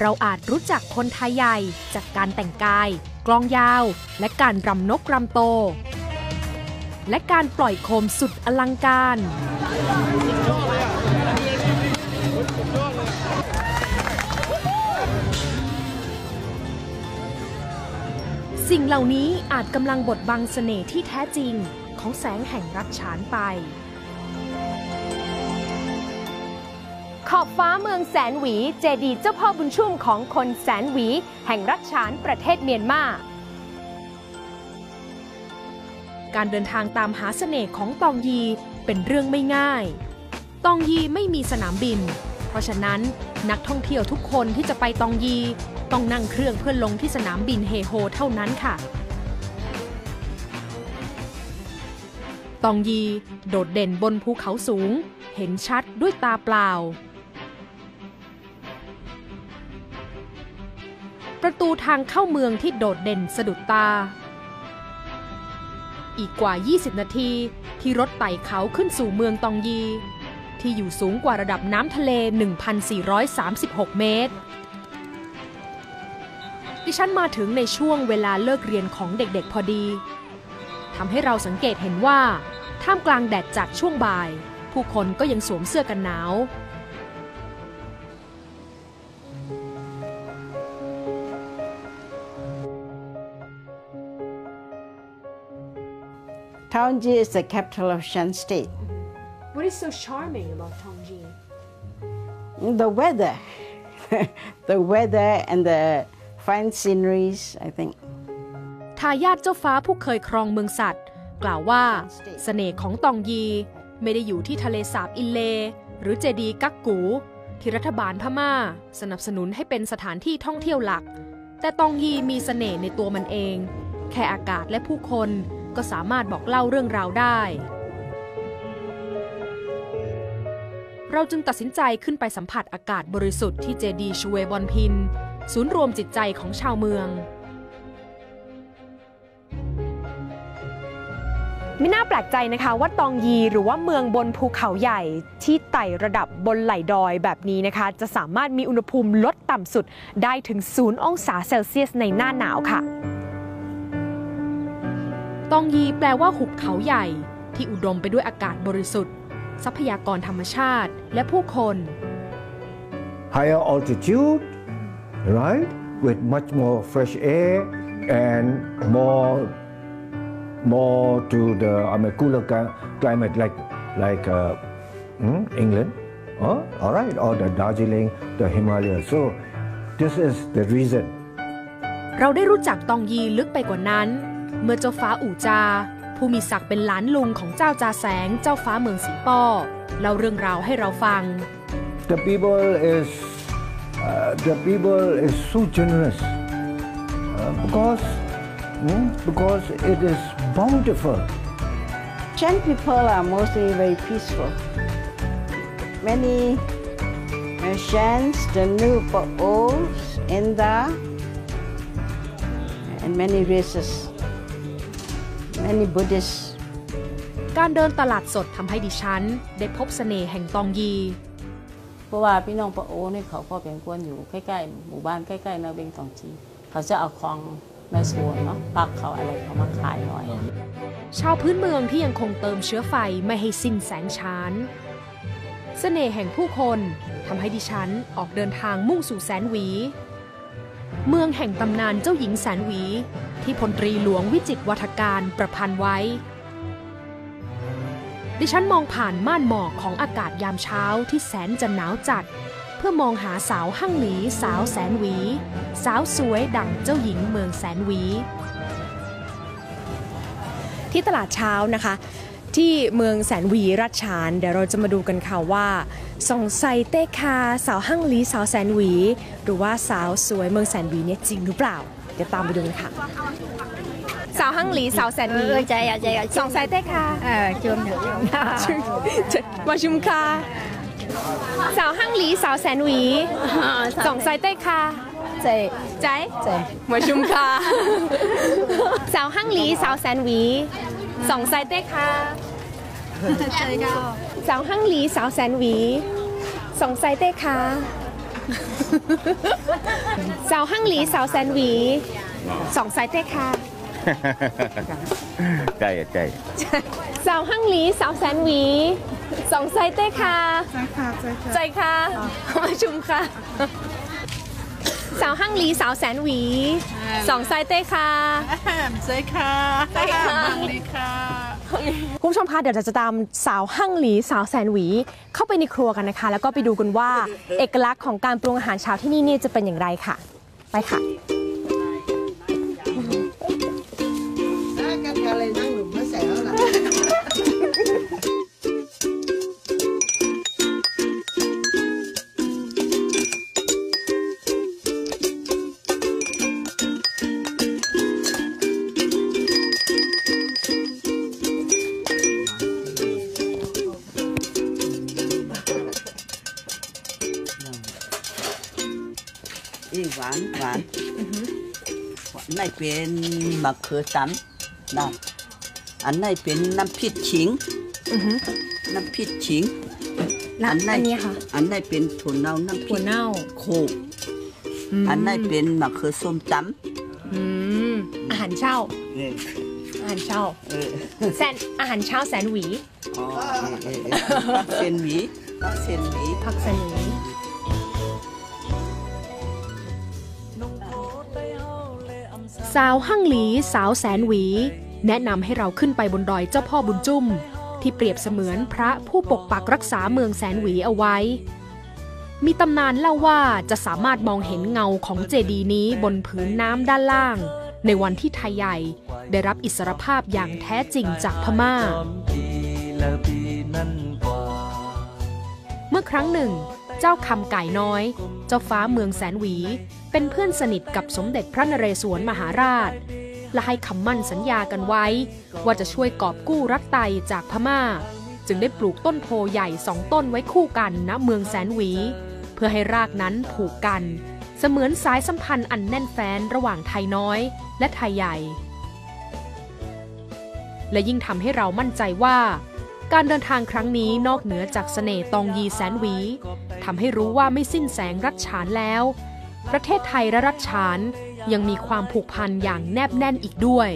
เราอาจรู้จักคนไทยใหญ่จากการแต่งกาย กลองยาว และการรำนกรำโต และการปล่อยโคมสุดอลังการ สิ่งเหล่านี้อาจกำลังบดบังเสน่ห์ที่แท้จริงของแสงแห่งรักฉานไป ขอบฟ้าเมืองแสนหวี เจดีเจ้าพ่อบุญชุ่มของคนแสนหวี แห่งรัชฉานประเทศเมียนมาการเดินทางตามหาเสน่ห์ของตองยีเป็นเรื่องไม่ง่าย ตองยีไม่มีสนามบิน เพราะฉะนั้นนักท่องเที่ยวทุกคนที่จะไปตองยีต้องนั่งเครื่องเพื่อลงที่สนามบินเฮโฮเท่านั้นค่ะ ตองยีโดดเด่นบนภูเขาสูง เห็นชัดด้วยตาเปล่า ประตูทางเข้าเมืองที่โดดเด่นสะดุดตา อีกกว่า 20 นาทีที่รถไต่เขาขึ้นสู่เมืองตองยี ที่อยู่สูงกว่าระดับน้ำทะเล 1,436 เมตร ดิฉันมาถึงในช่วงเวลาเลิกเรียนของเด็กๆพอดีทำให้เราสังเกตเห็นว่า ท่ามกลางแดดจัดช่วงบ่าย ผู้คนก็ยังสวมเสื้อกันหนาว Taunji is the capital of Shan State. What is so charming about Tongji? The weather, the weather and the fine sceneries, I think. ทายาทเจ้าฟ้าผู้เคยครองเมืองสัตว์ กล่าวว่าสเสน่ห์ของตองยี ไม่ได้อยู่ที่ทะเลสาบอินเล หรือเจดีย์กักกู ที่รัฐบาลพม่า สนับสนุนให้เป็นสถานที่ท่องเที่ยวหลัก แต่ตองยีมีสเสน่ห์ในตัวมันเอง แค่อากาศและผู้คน ก็สามารถบอกเล่าเรื่องราวได้ เราจึงตัดสินใจขึ้นไปสัมผัสอากาศบริสุทธิ์ที่เจดีชูเวบอนพิน ศูนย์รวมจิตใจของชาวเมือง ไม่น่าแปลกใจนะคะว่าตองยีหรือว่าเมืองบนภูเขาใหญ่ที่ไต่ระดับบนไหลดอยแบบนี้นะคะ จะสามารถมีอุณหภูมิลดต่ำสุดได้ถึง 0 องศาเซลเซียสในหน้าหนาวค่ะ ตองยีแปลว่าหุบเขาใหญ่ ที่อุดมไปด้วยอากาศบริสุทธิ์ ทรัพยากรธรรมชาติและผู้คน higher altitude, right? With much more fresh air and more more to the I mean, cooler cli- climate like like uh, hmm, England, oh, all right, or the Darjeeling, the Himalayas. So this is the reason. เราได้รู้จักตองยีลึกไปกว่านั้น เมื่อเจ้าฟ้าอู่จา ผู้มีศักดิ์เป็นหลานลุงของเจ้าจาแสงเจ้าฟ้าเมืองสีป้อเล่าเรื่องราวให้เราฟัง The people is uh, the people is so generous uh, because hmm, because it is bountiful. Shan people are mostly very peaceful. Many uh, Shans, the New Paos, Enda, and many races, many Buddhists. การเดินตลาดสดทำให้ดิฉัน ได้พบเสน่ห์แห่งตองยี เพราะว่าพี่น้องปะโอเนี่ยเขาก็เป็นคนอยู่ใกล้ๆหมู่บ้านใกล้ๆนาเบงตองจี เขาจะเอาของในสวนเนาะปักเขาอะไรเขามาขายหน่อย ชาวพื้นเมืองที่ยังคงเติมเชื้อไฟไม่ให้สิ้นแสงชานเสน่ห์แห่งผู้คนทำให้ดิฉันออกเดินทางมุ่งสู่แสนหวี เมืองแห่งตำนานเจ้าหญิงแสนหวี ที่พลตรีหลวงวิจิตวัฒการประพันธ์ไว้ ดิฉันมองผ่านม่านหมอกของอากาศยามเช้าที่แสนจะหนาวจัด เพื่อมองหาสาวหั่งหลีสาวแสนหวี สาวสวยดั่งเจ้าหญิงเมืองแสนหวี ที่ตลาดเช้านะคะ ที่เมืองแสนหวีรัชฉาน เดี๋ยวเราจะมาดูกันค่ะว่าส่องไซเต้คา สาวหั่งลีสาวแสนหวี หรือว่าสาวสวยเมืองแสนหวีเนี่ยจริงหรือเปล่า เดี๋ยวตามไปดูกันค่ะ สาวหั่งลีสาวแสนหวีเออใจอะใจอะส่องไซเต้คาเออชมเถอะมาชุมคาสาวหั่งลีสาวแสนหวีส่องไซเต้คาใจใจใจมาชุมคาสาวหั่งลีสาวแสนหวีส่องไซเต้คาสาวหั่งลีสาวแสนหวีส่องไซเต้คา สาวหั่งหลีสาวแสนหวีสองไซเต้ค่ะใช่ใช่สาวหั่งหลีสาวแสนหวีสองไซเต้ค่ะใจค่ะมาชุมค่ะ สาวหั่งหลีสาวแสนหวีสองไซเต้ค่ะใช่ค่ะใช่ค่ะมังลีค่ะคุณผู้ชมคะเดี๋ยวเราจะตามสาวหั่งหลีสาวแสนหวี เข้าไปในครัวกันนะคะ แล้วก็ไปดูกันว่า เอกลักษณ์ของการปรุงอาหารเช้าที่นี่เนี่ยจะเป็นอย่างไรค่ะ ไปค่ะ อีหวานหวานอันไหนเป็นมะเขือตำนะอันไหนเป็นน้ำพริกขิงน้ำพริกขิงและอันนี้ค่ะอันไหนเป็นถั่วเน่าน้ำพริถั่วกเน่าโคกอันไหนเป็นมะเขือส้มตอืมอาหารเช้าำเนี่ยอาหารเช้าเออแสนอาหารเช้าแสนหวีอ๋อเออเออเออผักเส้นหมีผักเส้นหมีผักแสนหวี สาวหั่งหลีสาวแสนหวี แนะนำให้เราขึ้นไปบนดอยเจ้าพ่อบุญจุ้ม ที่เปรียบเสมือนพระผู้ปกปักรักษาเมืองแสนหวีเอาไว้ มีตำนานเล่าว่าจะสามารถมองเห็นเงาของเจดีย์นี้บนผืนน้ำด้านล่าง ในวันที่ไทยใหญ่ได้รับอิสรภาพอย่างแท้จริงจากพม่า เมื่อครั้งหนึ่ง เจ้าคำไก่น้อย เจ้าฟ้าเมืองแสนหวี เป็นเพื่อนสนิทกับสมเด็จพระนเรศวรมหาราช และให้คำมั่นสัญญากันไว้ ว่าจะช่วยกอบกู้รักไตจากพม่า จึงได้ปลูกต้นโพใหญ่สองต้นไว้คู่กันณเมืองแสนหวี เพื่อให้รากนั้นผูกกัน เสมือนสายสัมพันธ์อันแน่นแฟ้นระหว่างไทยน้อย และไทยใหญ่ และยิ่งทำให้เรามั่นใจว่าการเดินทางครั้งนี้นอกเหนือจากเสน่ห์ตองยีแสนหวี ทำให้รู้ว่าไม่สิ้นแสงรัชฉานแล้ว ประเทศไทยและรัชฉานยังมีความผูกพันอย่างแนบแน่นอีกด้วย